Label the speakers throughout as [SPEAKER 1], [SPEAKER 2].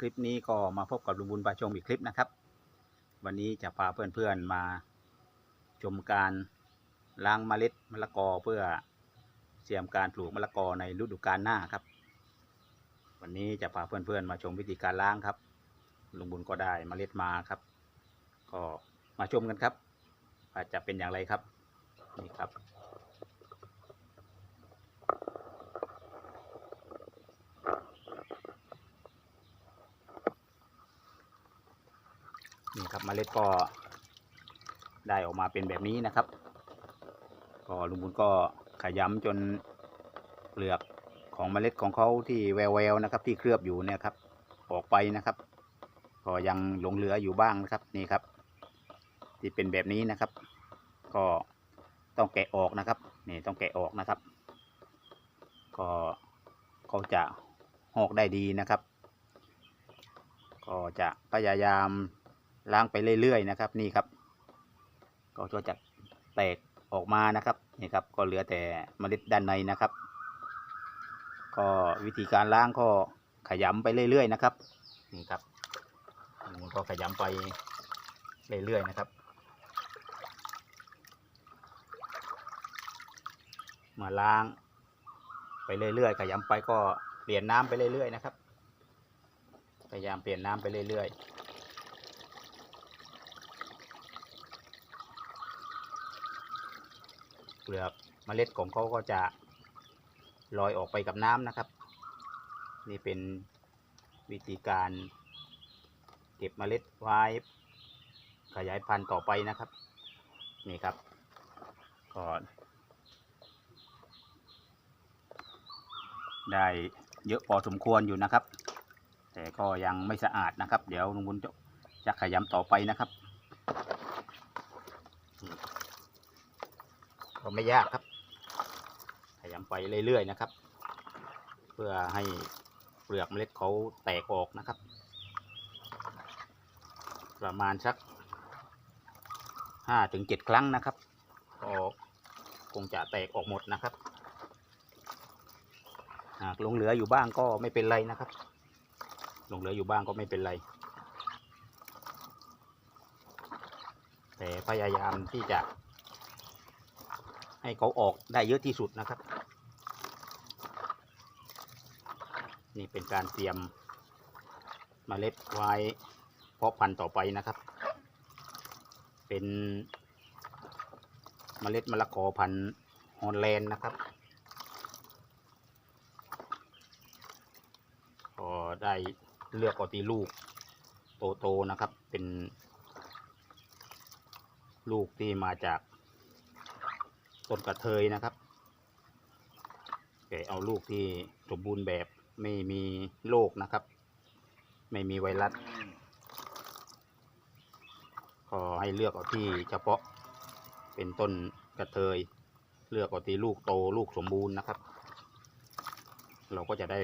[SPEAKER 1] คลิปนี้ก็มาพบกับลุงบุญปาชมอีกคลิปนะครับ วันนี้จะพาเพื่อนๆมาชมการล้างเมล็ดมะละกอเพื่อเตรียมการปลูกมะละกอในฤดูกาลหน้าครับ วันนี้จะพาเพื่อนๆมาชมวิธีการล้างครับ ลุงบุญก็ได้เมล็ดมาครับ ก็มาชมกันครับว่าจะเป็นอย่างไรครับนี่ครับ นี่ครับเมล็ดก็ได้ออกมาเป็นแบบนี้นะครับ ก็ลุงบุญก็ขยำจนเปลือกของเมล็ดของเขาที่แววๆนะครับ ที่เคลือบอยู่เนี่ยครับ ออกไปนะครับ ก็ยังหลงเหลืออยู่บ้างนะครับนี่ครับ ที่เป็นแบบนี้นะครับ ก็ต้องแกะออกนะครับนี่ต้องแกะออกนะครับ ก็เขาจะหอกได้ดีนะครับ ก็จะพยายาม ล้างไปเรื่อยๆนะครับนี่ครับ ก็จะแตกออกมานะครับนี่ครับก็เหลือแต่เมล็ดด้านในนะครับ ก็วิธีการล้างก็ขยำไปเรื่อยๆนะครับนี่ครับมันก็ขยำไปเรื่อยๆนะครับ มาล้างไปเรื่อยๆขยำไปก็เปลี่ยนน้ำไปเรื่อยๆนะครับพยายามเปลี่ยนน้ำไปเรื่อยๆ เป ลือกเมล็ดของเขาก็จะลอยออกไปกับน้ำนะครับ นี่เป็นวิธีการเก็บเมล็ดไว้ขยายพันธุ์ต่อไปนะครับ นี่ครับก็ได้เยอะพอสมควรอยู่นะครับ แต่ก็ยังไม่สะอาดนะครับ เดี๋ยวลุงบุญจะจะขยำต่อไปนะครับอืม ก็ไม่ยากครับขยำไปเรื่อยๆนะครับ เพื่อให้เปลือกเมล็ดเขาแตกออกนะครับ ประมาณสักห้าถึงเจ็ดครั้งนะครับก็คงจะแตกออกหมดนะครับ หากหลงเหลืออยู่บ้างก็ไม่เป็นไรนะครับหลงเหลืออยู่บ้างก็ไม่เป็นไร แต่พยายามที่จะ ให้เขาออกได้เยอะที่สุดนะครับ นี่เป็นการเตรียมเมล็ดไว้เพาะพันธุ์ต่อไปนะครับ เป็นเมล็ดมะละกอพันธุ์ฮอลแลนด์นะครับก็ได้เลือกเอาตีลูกโตๆนะครับ เป็นลูกที่มาจาก ต้นกระเทยนะครับแกเอาลูกที่สมบูรณ์แบบไม่มีโรคนะครับ ไม่มีไวรัสก็ให้เลือกเอาที่เฉพาะเป็นต้นกระเทย เลือกเอาที่ลูกโตลูกสมบูรณ์นะครับ เราก็จะได้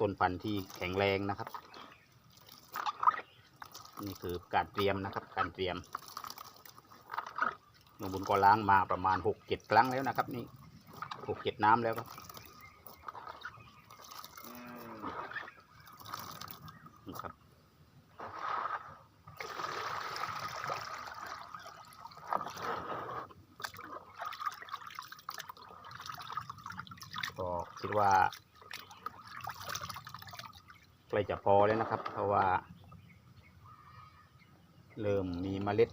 [SPEAKER 1] ต้นพันธุ์ที่แข็งแรงนะครับ นี่คือการเตรียมนะครับ การเตรียม หนูบุญก็ล้างมาประมาณหกเจ็ดครั้งแล้วนะครับ นี่หกเจ็ดน้ำแล้วครับนี่ครับก็คิดว่าใกล้จะพอแล้วนะครับ เพราะว่า เริ่มมีเมล็ด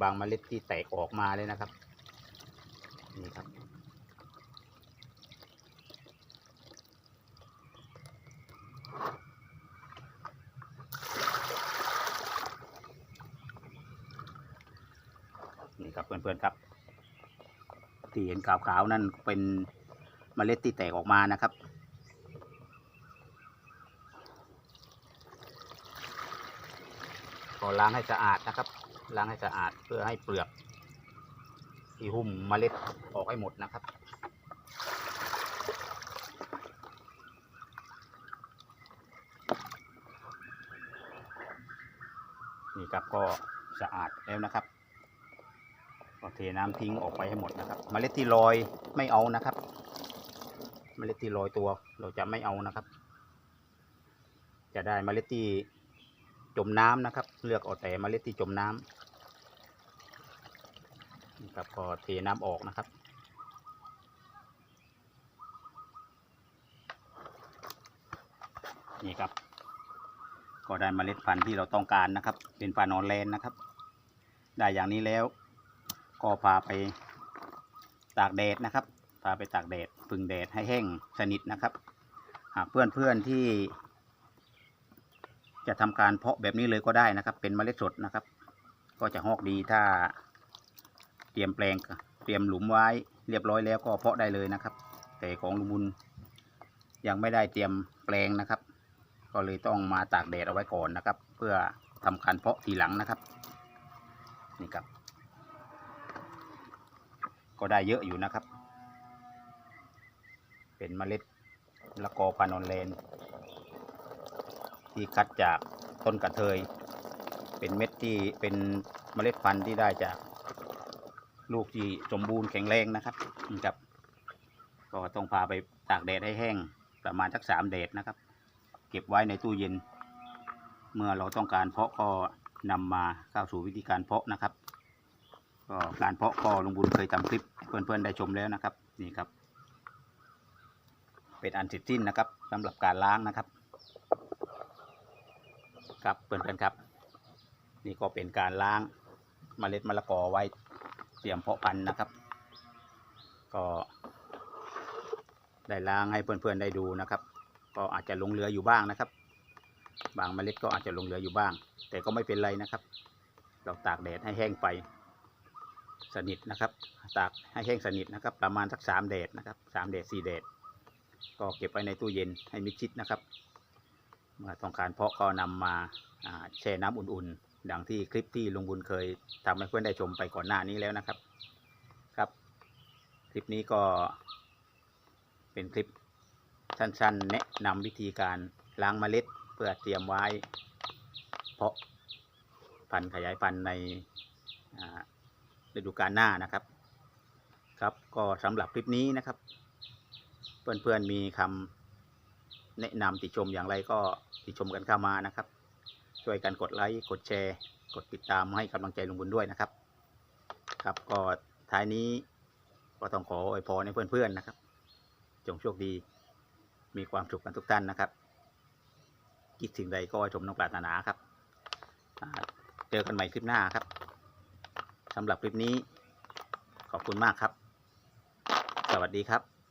[SPEAKER 1] บางเมล็ดที่แตกออกมาเลยนะครับ นี่ครับ นี่ครับเพื่อนๆครับ ที่เห็นขาวๆนั่นเป็นเมล็ดที่แตกออกมานะครับก็ล้างให้สะอาดนะครับ ล้างให้สะอาดเพื่อให้เปลือกที่หุ้มเมล็ดออกให้หมดนะครับนี่ครับก็สะอาดแล้วนะครับก็เทน้ำทิ้งออกไปให้หมดนะครับ เมล็ดที่ลอยไม่เอานะครับ เมล็ดที่ลอยตัวเราจะไม่เอานะครับ จะได้เมล็ดที่ จมน้ำนะครับ เลือกเอาแต่เมล็ดที่จมน้ำนี่ครับก็เทน้ำออกนะครับ นี่ครับ ก็ได้เมล็ดพันธุ์ที่เราต้องการนะครับ เป็นปลานอนแลนนะครับ ได้อย่างนี้แล้ว ก็พาไปตากแดดนะครับ พาไปตากแดดพึ่งแดดให้แห้งสนิทนะครับ หากเพื่อนเพื่อนๆที่ จะทำการเพาะแบบนี้เลยก็ได้นะครับ เป็นเมล็ดสดนะครับ ก็จะหอกดีถ้าเตรียมแปลงเตรียมหลุมไว้เรียบร้อยแล้วก็เพาะได้เลยนะครับ แต่ของลุงบุญยังไม่ได้เตรียมแปลงนะครับ ก็เลยต้องมาตากแดดเอาไว้ก่อนนะครับ เพื่อทำการเพาะทีหลังนะครับนี่ครับ ก็ได้เยอะอยู่นะครับ เป็นเมล็ดละกอพานอนเลน ที่คัดจากต้นกระเทย เป็นเม็ดที่เป็นเมล็ดพันธุ์ที่ได้จากลูกที่สมบูรณ์แข็งแรงนะครับนี่ครับ ก็ต้องพาไปตากแดดให้แห้งประมาณสักสามแดดนะครับ เก็บไว้ในตู้เย็น เมื่อเราต้องการเพาะก็นำมาเข้าสู่วิธีการเพาะนะครับ ก็การเพาะก็ลุงบุญเคยทำคลิปเพื่อนๆได้ชมแล้วนะครับ นี่ครับ เป็นอันเสร็จสิ้นนะครับสำหรับการล้างนะครับ ครับเพื่อนๆครับ นี่ก็เป็นการล้างเมล็ดมะละกอไว้เตรียมเพาะพันธุ์นะครับ ก็ได้ล้างให้เพื่อนๆได้ดูนะครับ ก็อาจจะหลงเหลืออยู่บ้างนะครับ บางเมล็ดก็อาจจะหลงเหลืออยู่บ้าง แต่ก็ไม่เป็นไรนะครับ เราตากแดดให้แห้งไปสนิทนะครับ ตากให้แห้งสนิทนะครับ ประมาณสักสามแดดนะครับสามแดดสี่แดดก็เก็บไว้ในตู้เย็นให้มิดชิดนะครับ เมื่อต้องการเพาะก็นำมาอ่าแช่น้ำอุ่นๆ ดังที่คลิปที่ลุงบุญเคยทำให้เพื่อนได้ชมไปก่อนหน้านี้แล้วนะครับ ครับ คลิปนี้ก็เป็นคลิปสั้นๆ แนะนำวิธีการล้างเมล็ดเพื่อเตรียมไว้ เพาะพันธุ์ขยายพันธุ์ในฤดูกาลหน้านะครับครับก็สำหรับคลิปนี้นะครับ เพื่อนๆมีคำ แนะนำติชมอย่างไรก็ติชมกันเข้ามานะครับ ช่วยกันกดไลค์กดแชร์ กดติดตามให้กำลังใจลุงบุญด้วยนะครับ ครับก็ท้ายนี้ก็ต้องขออวยพรให้เพื่อนๆนะครับ จงโชคดีมีความสุขกันทุกท่านนะครับคิดสิ่งใดก็ชมน้องปรารถนาครับเจอกันใหม่คลิปหน้าครับสำหรับคลิปนี้ขอบคุณมากครับ สวัสดีครับ